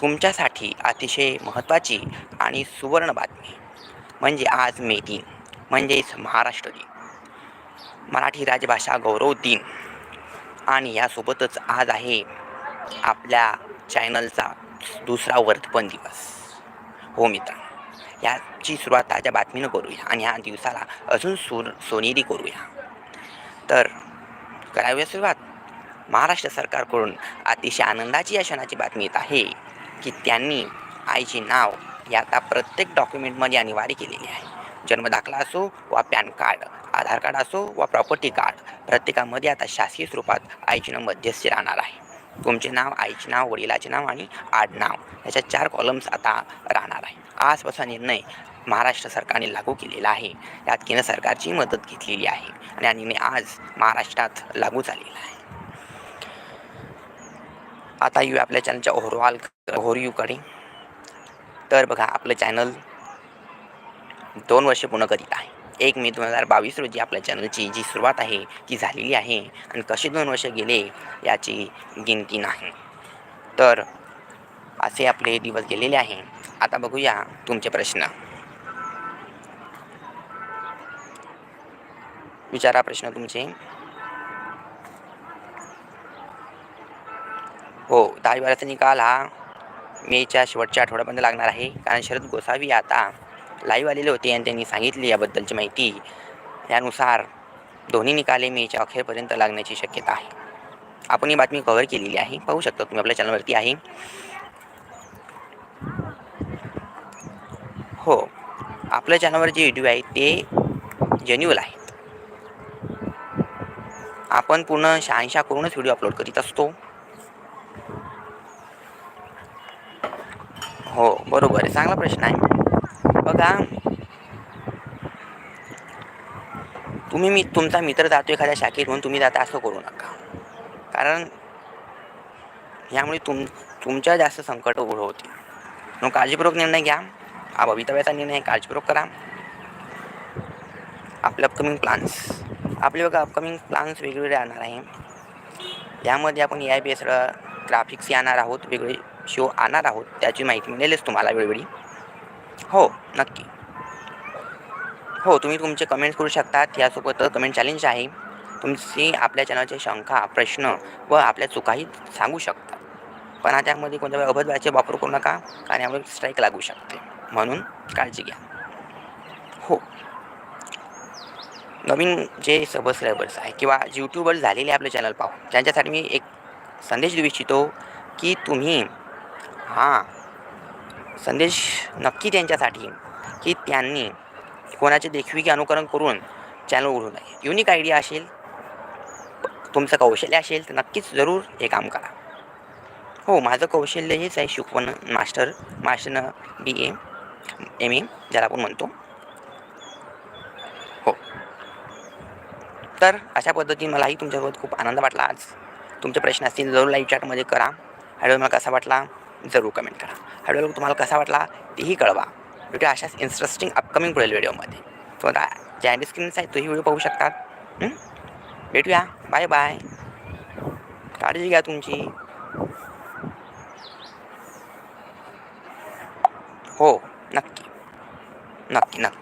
तुमच्यासाठी अतिशय महत्त्वाची आणि सुवर्ण बातमी. म्हणजे आज मे दिन म्हणजेच महाराष्ट्र दिन. मराठी राजभाषा गौरव दिन. आणि यासोबतच आज आहे आपल्या चॅनलचा दुसरा वर्धपन दिवस. हो मित्र याची सुरुवात ताज्या बातमीनं करूया आणि ह्या दिवसाला अजून सो सोनेरी करूया. तर कराव्या सुरुवात महाराष्ट्र सरकारकडून अतिशय आनंदाची या क्षणाची बातमी येत आहे. की त्यांनी आईचे नाव या आता प्रत्येक डॉक्युमेंटमध्ये अनिवार्य केलेली आहे. जन्मदाखला असो वा पॅन कार्ड आधार कार्ड असो वा प्रॉपर्टी कार्ड प्रत्येकामध्ये आता शासकीय स्वरूपात आईचे नाव मध्यस्थी राहणार आहे. तुमचे नाव आईचे नाव वडिलाचे नाव आणि आडनाव याच्या चार कॉलम्स आता राहणार आहे. आजपासून निर्णय महाराष्ट्र सरकारने लागू केलेला आहे. यात केंद्र सरकारची मदत घेतलेली आहे आणि हा निर्णय आज महाराष्ट्रात लागू झालेला आहे. आता येऊ आपल्या चॅनलच्या ओव्हरऑल ओव्हरव्ह्यूकडे तर बघा आपलं चॅनल दोन वर्ष पूर्ण करीत आहे. एक मे दोन हजार बावीस रोजी आपल्या चॅनलची जी सुरुवात आहे ती झालेली आहे. आणि कसे दोन वर्ष गेले याची गिनती नाही. तर असे आपले दिवस गेलेले आहे. आता बघूया तुमचे प्रश्न. विचारा प्रश्न तुमचे. हो दहावी बाराचा निकाल हा मेच्या शेवटच्या आठवड्यापर्यंत लागणार आहे. कारण शरद गोसावी आता लाईव्ह आलेले होते आणि त्यांनी सांगितली याबद्दलची माहिती. यानुसार दोन्ही निकाले मेच्या अखेरपर्यंत लागण्याची शक्यता आहे. आपण ही बातमी कव्हर केलेली आहे. पाहू शकता तुम्ही आपल्या चॅनलवरती आहे. हो आपल्या चॅनलवर जे व्हिडिओ आहेत ते जेन्युअल आहेत. आपण पूर्ण शहानिशा करूनच व्हिडिओ अपलोड करीत असतो. हो बरोबर आहे. चांगला प्रश्न आहे. बघा. तुम्ही मी तुमचा मित्र जातो एखाद्या शाखेत म्हणून तुम्ही जाता असं करू नका. कारण यामुळे तुम तुमच्या जास्त संकट उभं होते मग काळजीपूर्वक निर्णय घ्या. हा भवितव्याचा निर्णय काळजीपूर्वक करा. आपले अपकमिंग प्लान्स आपले बघा अपकमिंग प्लान्स वेगवेगळे राहणार आहे. यामध्ये आपण A I B S graphics येणार आहोत. वेगळे शो आणणार आहोत त्याची माहिती मिळेलच तुम्हाला वेळोवेळी. हो नक्की. हो तुम्ही तुमचे कमेंट्स करू शकतात. यासोबत कमेंट चॅलेंज आहे. तुमची आपल्या चॅनलचे शंका प्रश्न व आपल्या चुकाही सांगू शकता. पण हा त्यामध्ये कोणत्या अभद्राचे वापर करू नका कारण यामुळे स्ट्राईक लागू शकते. म्हणून काळजी घ्या. हो. नवीन जे सबस्क्रायबर्स आहे किंवा यूट्यूबर झालेले आपले चॅनल पाहू त्यांच्यासाठी मी एक संदेश देऊ इच्छितो की तुम्ही हां. संदेश नक्की त्यांच्यासाठी की त्यांनी कोणाचे देखील अनुकरण करून चॅनल उघडू नये. युनिक आयडिया असेल तुमचं कौशल्य असेल तर नक्कीच जरूर हे काम करा. हो माझं कौशल्य हेच आहे शिकवण मास्टर मास्टरनं बी ए एम ए ज्याला आपण म्हणतो. हो. तर अशा पद्धतीने मलाही तुमच्यासोबत खूप आनंद वाटला आज. तुमचे प्रश्न असतील जरूर लाईव्ह चॅटमध्ये करा. व्हिडिओ मला कसा वाटला? जरूर कमेंट करा. हा व्हिडिओ तुम्हाला कसा वाटला तेही कळवा. व्हिडिओ अशाच इंटरेस्टिंग अपकमिंग पुढील व्हिडिओमध्ये तो आता ज्या स्क्रीन्स आहे तोही व्हिडिओ पाहू शकतात भेटूया. बाय बाय काळजी घ्या तुमची. हो नक्की. नक्की नक्की.